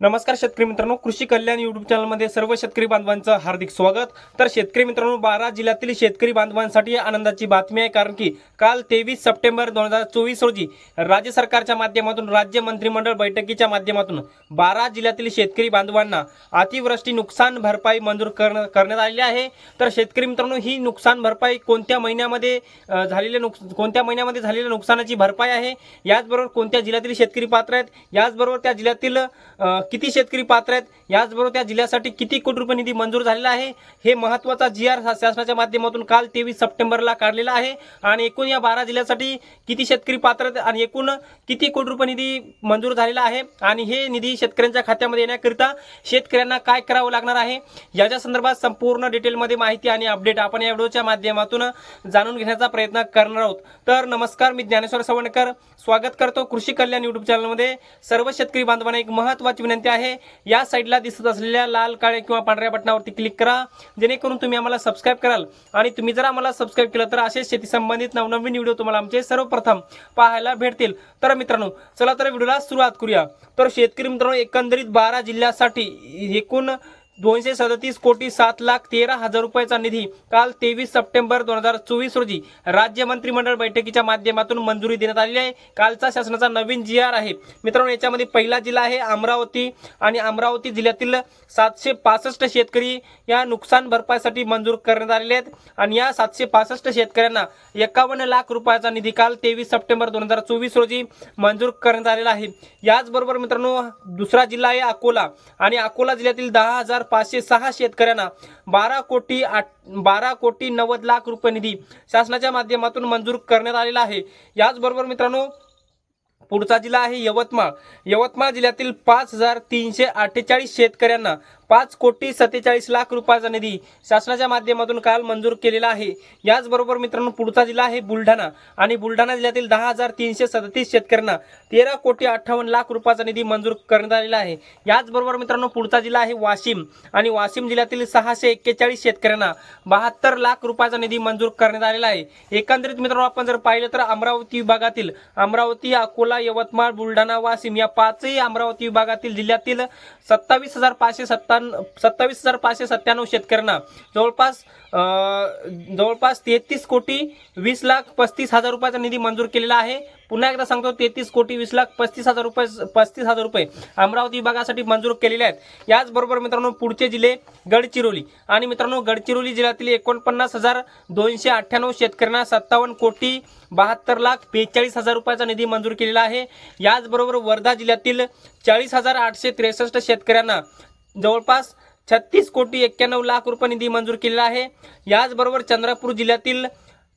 नमस्कार शेतकरी मित्रांनो कृषी कल्याण युट्यूब चॅनलमध्ये सर्व शेतकरी बांधवांचं हार्दिक स्वागत. तर शेतकरी मित्रांनो बारा जिल्ह्यातील शेतकरी बांधवांसाठी आनंदाची बातमी आहे कारण की काल तेवीस सप्टेंबर दोन हजार चोवीस रोजी राज्य सरकारच्या माध्यमातून राज्य मंत्रिमंडळ बैठकीच्या माध्यमातून बारा जिल्ह्यातील शेतकरी बांधवांना अतिवृष्टी नुकसान भरपाई मंजूर करण करण्यात आलेली आहे. तर शेतकरी मित्रांनो ही नुकसान भरपाई कोणत्या महिन्यामध्ये झालेल्या झालेले नुक कोणत्या महिन्यामध्ये झालेल्या नुकसानाची भरपाई आहे? याचबरोबर कोणत्या जिल्ह्यातील शेतकरी पात्र आहेत? याचबरोबर त्या जिल्ह्यातील किती शेतकरी पात्र आहेत? याचबरोबर त्या जिल्ह्यासाठी किती कोटी रुपये निधी मंजूर झालेला आहे? हे महत्त्वाचा जी आर शासनाच्या माध्यमातून काल तेवीस सप्टेंबरला काढलेला आहे. आणि एकूण या बारा जिल्ह्यासाठी किती शेतकरी पात्र आहेत आणि एकूण किती कोटी रुपये निधी मंजूर झालेला आहे? आणि हे निधी शेतकऱ्यांच्या खात्यामध्ये येण्याकरिता शेतकऱ्यांना काय करावं लागणार आहे? याच्या संदर्भात संपूर्ण डिटेलमध्ये माहिती आणि अपडेट आपण या व्हिडिओच्या माध्यमातून जाणून घेण्याचा प्रयत्न करणार आहोत. तर नमस्कार मी ज्ञानेश्वर सवणकर स्वागत करतो कृषी कल्याण युट्यूब चॅनलमध्ये सर्व शेतकरी बांधवांना एक महत्त्वाची विनंती आहे या साईडला दिसत असलेल्या लाल काळे किंवा पांढऱ्या बटनावरती क्लिक करा. जेणेकरून तुम्ही आम्हाला सबस्क्राईब कराल. आणि तुम्ही जर आम्हाला सबस्क्राईब केलं तर असेच शेती संबंधित नवनवीन व्हिडिओ तुम्हाला आमचे सर्वप्रथम पाहायला भेटतील. तर मित्रांनो चला तर व्हिडिओला सुरुवात करूया. तर शेतकरी मित्रांनो एकंदरीत बारा जिल्ह्यासाठी एकूण दोनशे सदतीस कोटी सात लाख तेरा हजार रुपयाचा निधी काल तेवीस सप्टेंबर दोन हजार चोवीस रोजी राज्य मंत्रिमंडळ बैठकीच्या माध्यमातून मंजुरी देण्यात आलेली आहे. कालचा शासनाचा नवीन जी आर आहे. मित्रांनो याच्यामध्ये पहिला जिल्हा आहे अमरावती आणि अमरावती जिल्ह्यातील सातशे पासष्ट शेतकरी या नुकसान भरपाईसाठी मंजूर करण्यात आलेले आहेत. आणि या सातशे पासष्ट शेतकऱ्यांना एकावन्न लाख रुपयाचा निधी काल तेवीस सप्टेंबर दोन हजार चोवीस रोजी मंजूर करण्यात आलेला आहे. याचबरोबर मित्रांनो दुसरा जिल्हा आहे अकोला. आणि अकोला जिल्ह्यातील दहा हजार पाचशे सहा शेतकऱ्यांना बारा कोटी आठ बारा कोटी नव्वद लाख रुपये निधी शासनाच्या माध्यमातून मंजूर करण्यात आलेला आहे. याचबरोबर मित्रांनो पुढचा जिल्हा आहे यवतमाळ. यवतमाळ जिल्ह्यातील पाच हजार तीनशे अठ्ठेचाळीस शेतकऱ्यांना पाच कोटी सत्तेचाळीस लाख रुपयाचा निधी शासनाच्या माध्यमातून काल मंजूर केलेला आहे. याचबरोबर मित्रांनो पुढचा जिल्हा आहे बुलढाणा आणि बुलढाणा जिल्ह्यातील दहा हजार तीनशे सदतीस शेतकऱ्यांना तेरा कोटी अठ्ठावन्न लाख रुपयाचा निधी मंजूर करण्यात आलेला आहे. याचबरोबर मित्रांनो पुढचा जिल्हा आहे वाशिम आणि वाशिम जिल्ह्यातील सहाशे एक्केचाळीस शेतकऱ्यांना बहात्तर लाख रुपयाचा निधी मंजूर करण्यात आलेला आहे. एकंदरीत मित्रांनो आपण जर पाहिलं तर अमरावती विभागातील अमरावती अकोला यवतमाळ बुलढाणा वाशिम या पाचही अमरावती विभागातील जिल्ह्यातील सत्तावीस हजार पाचशे सत्तावन्न सत्तावीस हजार पाचशे सत्त्याण्णव शेतकऱ्यांना. जवळपास जवळपास तेहतीस कोटी वीस लाख पस्तीस हजार रुपयाचा निधी मंजूर केलेला आहे. पुन्हा एकदा सांगतो तेहतीस कोटी वीस लाख पस्तीस हजार रुपये पस्तीस हजार रुपये अमरावती विभागासाठी मंजूर केलेले आहेत. याचबरोबर मित्रांनो पुढचे जिल्हे गडचिरोली. आणि मित्रांनो गडचिरोली जिल्ह्यातील एकोणपन्नास हजार दोनशे अठ्ठ्याण्णव शेतकऱ्यांना सत्तावन्न कोटी बहात्तर लाख बेचाळीस हजार रुपयाचा निधी मंजूर केलेला आहे. याचबरोबर वर्धा जिल्ह्यातील चाळीस हजार आठशे त्रेसष्ट शेतकऱ्यांना जवळपास छत्तीस कोटी एक्क्याण्णव लाख रुपये निधी मंजूर केलेला आहे. याचबरोबर चंद्रपूर जिल्ह्यातील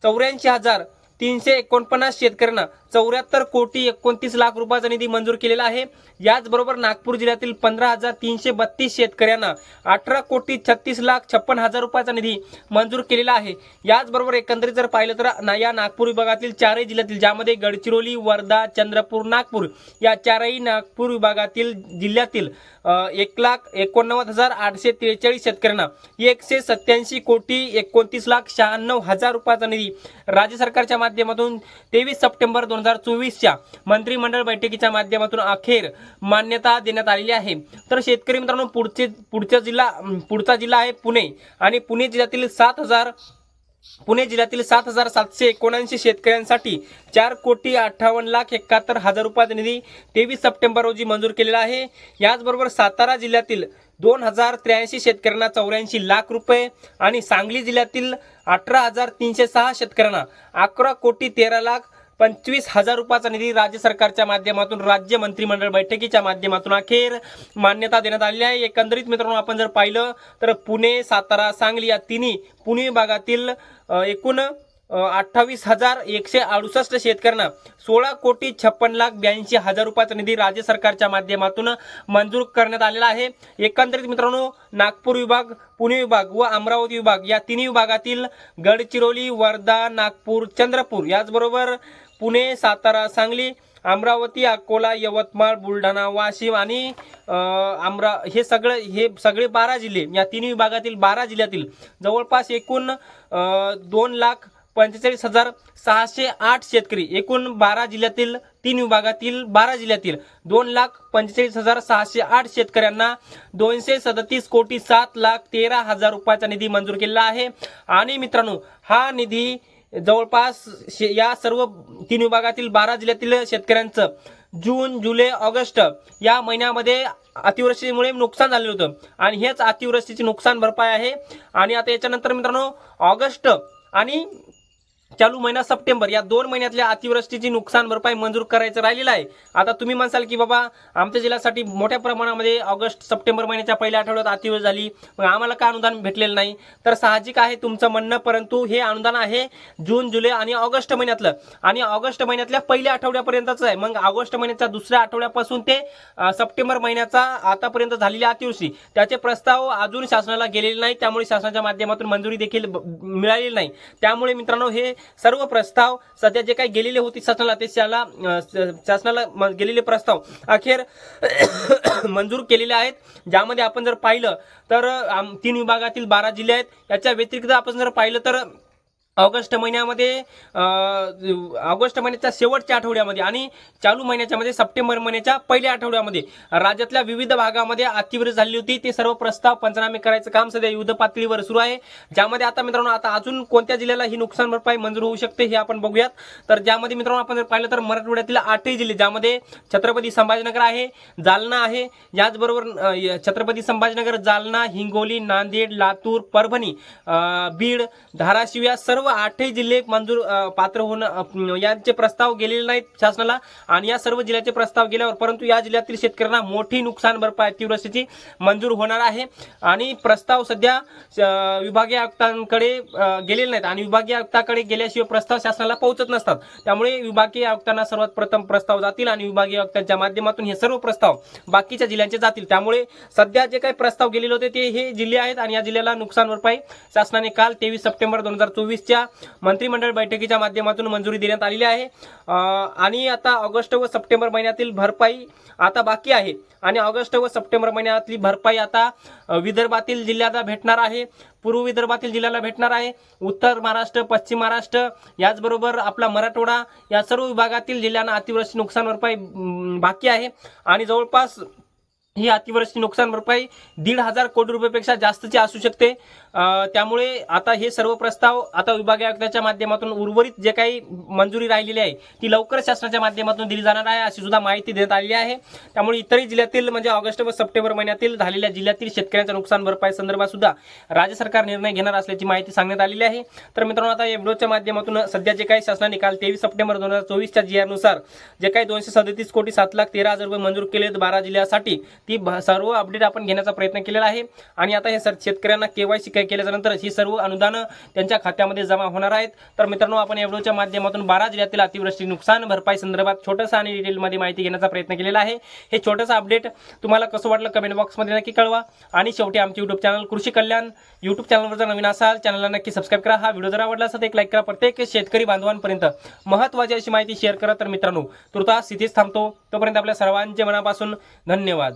चौऱ्याऐंशी हजार तीनशे एकोणपन्नास शेतकऱ्यांना चौऱ्याहत्तर कोटी एकोणतीस लाख रुपयाचा निधी मंजूर केलेला आहे. याचबरोबर नागपूर जिल्ह्यातील पंधरा हजार तीनशे बत्तीस शेतकऱ्यांना अठरा कोटी छत्तीस लाख छप्पन हजार रुपयाचा निधी मंजूर केलेला आहे. याचबरोबर एकंदरीत जर पाहिलं तर ना या नागपूर विभागातील चारही जिल्ह्यातील ज्यामध्ये गडचिरोली वर्धा चंद्रपूर नागपूर या चारही नागपूर विभागातील जिल्ह्यातील एक लाख एकोणनव्वद हजार आठशे त्रेचाळीस शेतकऱ्यांना एकशे सत्याऐंशी कोटी एकोणतीस लाख शहाण्णव हजार रुपयाचा निधी राज्य सरकारच्या माध्यमातून तेवीस सप्टेंबर दोन हजार चोवीसच्या मंत्रिमंडळ बैठकीच्या माध्यमातून अखेर मान्यता देण्यात आलेली आहे. तर शेतकरी मित्रांनो पुढचे पुढचा जिल्हा पुढचा जिल्हा आहे पुणे आणि पुणे जिल्ह्यातील सात हजार पुणे जिल्ह्यातील सात हजार सातशे एकोणऐंशी शेतकऱ्यांसाठी चार कोटी अठ्ठावन्न लाख एकाहत्तर हजार रुपयाचा निधी तेवीस सप्टेंबर रोजी मंजूर केलेला आहे. याचबरोबर सातारा जिल्ह्यातील दोन हजार त्र्याऐंशी शेतकऱ्यांना चौऱ्याऐंशी लाख रुपये आणि सांगली जिल्ह्यातील अठरा हजार तीनशे सहा शेतकऱ्यांना अकरा कोटी तेरा लाख पंचवीस हजार रुपयाचा निधी राज्य सरकारच्या माध्यमातून राज्य मंत्रिमंडळ बैठकीच्या माध्यमातून अखेर मान्यता देण्यात आलेली आहे. एकंदरीत मित्रांनो आपण जर पाहिलं तर पुणे सातारा सांगली या तिन्ही पुणे विभागातील एकूण अठ्ठावीस हजार एकशे अडुसष्ट शेतकऱ्यांना सोळा कोटी छप्पन लाख ब्याऐंशी हजार रुपयाचा निधी राज्य सरकारच्या माध्यमातून मंजूर करण्यात आलेला आहे. एकंदरीत मित्रांनो नागपूर विभाग पुणे विभाग व अमरावती विभाग या तिन्ही विभागातील गडचिरोली वर्धा नागपूर चंद्रपूर याचबरोबर पुणे सातारा सांगली अमरावती अकोला यवतमाळ बुलढाणा वाशिम आणि अमरा हे सगळं हे सगळे बारा जिल्हे या तिन्ही विभागातील बारा जिल्ह्यातील जवळपास एकूण दोन लाख पंचेचाळीस हजार सहाशे आठ शेतकरी. एकूण बारा जिल्ह्यातील तीन विभागातील बारा जिल्ह्यातील दोन लाख पंचेचाळीस हजार सहाशे आठ शेतकऱ्यांना दोनशे सदतीस कोटी सात लाख तेरा हजार रुपयाचा निधी मंजूर केलेला आहे. आणि मित्रांनो हा निधी जवळपास शे- या सर्व तीन विभागातील बारा जिल्ह्यातील शेतकऱ्यांचं जून जुलै ऑगस्ट या महिन्यामध्ये अतिवृष्टीमुळे नुकसान झालेलं होतं. आणि हेच अतिवृष्टीची नुकसान भरपाई आहे. आणि आता याच्यानंतर मित्रांनो ऑगस्ट आणि चालू महिना सप्टेंबर. या दोन महिन्यातल्या अतिवृष्टीची नुकसान भरपाई मंजूर करायचं राहिलेलं आहे. आता तुम्ही म्हणसाल की बाबा आमच्या जिल्ह्यासाठी मोठ्या प्रमाणामध्ये ऑगस्ट सप्टेंबर महिन्याच्या पहिल्या आठवड्यात अतिवृष्टी झाली. मग आम्हाला का अनुदान भेटलेलं नाही. तर साहजिक आहे तुमचं म्हणणं परंतु हे अनुदान आहे जून जुलै आणि ऑगस्ट महिन्यातलं. आणि ऑगस्ट महिन्यातल्या पहिल्या आठवड्यापर्यंतच आहे. मग ऑगस्ट महिन्याच्या दुसऱ्या आठवड्यापासून ते सप्टेंबर महिन्याचा आतापर्यंत झालेली अतिवृष्टी. त्याचे प्रस्ताव अजून शासनाला गेलेले नाही. त्यामुळे शासनाच्या माध्यमातून मंजुरी देखील मिळालेली नाही. त्यामुळे मित्रांनो हे सर्व प्रस्ताव सध्या जे काही गेलेले होते शासनाला ते शाला शासनाला गेलेले प्रस्ताव अखेर मंजूर केलेले आहेत. ज्यामध्ये आपण जर पाहिलं तर तीन विभागातील बारा जिल्हे आहेत. याच्या व्यतिरिक्त आपण जर पाहिलं तर ऑगस्ट महिन्यामध्ये ऑगस्ट महिन्याच्या शेवटच्या आठवड्यामध्ये आणि चालू महिन्याच्या मध्ये सप्टेंबर महिन्याच्या पहिल्या आठवड्यामध्ये राज्यातल्या विविध भागामध्ये अतिवृष्टी झाली होती. ते सर्व प्रस्ताव पंचनामे करायचं काम सध्या युद्ध पातळीवर सुरू आहे. ज्यामध्ये आता मित्रांनो आता अजून कोणत्या जिल्ह्याला ही नुकसान भरपाई मंजूर होऊ शकते हे आपण बघूयात. तर ज्यामध्ये मित्रांनो आपण जर पाहिलं तर मराठवाड्यातील आठही जिल्हे ज्यामध्ये छत्रपती संभाजीनगर आहे जालना आहे. याचबरोबर य- छत्रपती संभाजीनगर जालना हिंगोली नांदेड लातूर परभणी बीड धाराशिव या सर्व आठही जिल्हे मंजूर पात्र होणं यांचे प्रस्ताव गेलेले नाहीत शासनाला आणि या सर्व जिल्ह्याचे प्रस्ताव गेल्यावर परंतु या जिल्ह्यातील शेतकऱ्यांना मोठी नुकसान भरपाई अतिवृष्टीची मंजूर होणार आहे. आणि प्रस्ताव सध्या विभागीय आयुक्तांकडे गेलेले नाहीत आणि विभागीय आयुक्ताकडे गेल्याशिवाय प्रस्ताव शासनाला पोहोचत नसतात. त्यामुळे विभागीय आयुक्तांना सर्वात प्रथम प्रस्ताव जातील आणि विभागीय आयुक्तांच्या माध्यमातून हे सर्व प्रस्ताव बाकीच्या जिल्ह्यांचे जातील. त्यामुळे सध्या जे काही प्रस्ताव गेलेले होते ते हे जिल्हे आहेत आणि या जिल्ह्याला नुकसान भरपाई शासनाने काल तेवीस सप्टेंबर दोन हजार चोवीसच्या मंत्रिमंडळ बैठकीच्या माध्यमातून मंजुरी देण्यात आलेली आहे. आणि आता ऑगस्ट व सप्टेंबर महिन्यातील भरपाई आता बाकी आहे. आणि ऑगस्ट व सप्टेंबर महिन्यातली भरपाई आता विदर्भातील जिल्ह्याला भेटणार आहे. पूर्व विदर्भातील जिल्ह्याला भेटणार आहे. उत्तर महाराष्ट्र पश्चिम महाराष्ट्र याचबरोबर आपला मराठवाडा या सर्व विभागातील जिल्ह्यांना अतिवृष्टी नुकसान भरपाई बाकी आहे. आणि जवळपास ही अतिवृष्टी नुकसान भरपाई दीड हजार कोटी रुपयेपेक्षा जास्तची असू शकते. त्यामुळे आता हे सर्व प्रस्ताव आता विभागीय आयुक्ताच्या माध्यमातून उर्वरित जे काही मंजुरी राहिलेली आहे ती लवकर शासनाच्या माध्यमातून दिली जाणार आहे अशी सुद्धा माहिती देण्यात आलेली आहे. त्यामुळे इतरही जिल्ह्यातील म्हणजे ऑगस्ट व सप्टेंबर महिन्यातील झालेल्या जिल्ह्यातील शेतकऱ्यांच्या नुकसान भरपाई संदर्भात सुद्धा राज्य सरकार निर्णय घेणार असल्याची माहिती सांगण्यात आलेली आहे. तर मित्रांनो आता या माध्यमातून सध्या जे काही शासनाने काल तेवीस सप्टेंबर दोन हजार चोवीसच्या जी जे काही दोनशे सदतीस कोटी सात लाख तेरा हजार रुपये मंजूर केले आहेत बारा जिल्ह्यासाठी ती भ- सर्व अपडेट आपण घेण्याचा प्रयत्न केलेला आहे. आणि आता हे सर शेतकऱ्यांना केवायसी केल्याच्या ही सर्व अनुदानं त्यांच्या खात्यामध्ये जमा होणार आहेत. तर मित्रांनो आपण या माध्यमातून बारा जिल्ह्यातील अतिवृष्टी नुकसान भरपाई संदर्भात छोटंसं आणि डिटेलमध्ये माहिती घेण्याचा प्रयत्न केलेला आहे. हे छोटंसं अपडेट तुम्हाला कसं वाटलं कमेंट बॉक्समध्ये नक्की कळवा. आणि शेवटी आमचे युट्यूब चॅनल कृषी कल्याण युट्यूब चॅनलवर जर नवीन असाल चॅनलला नक्की सबस्क्राईब करा. हा व्हिडिओ जर आवडला असेल एक लाईक करा. प्रत्येक शेतकरी बांधवांपर्यंत महत्त्वाची अशी माहिती शेअर करा. तर मित्रांनो तुर्तास इथेच थांबतो. तोपर्यंत आपल्या सर्वांचे मनापासून धन्यवाद.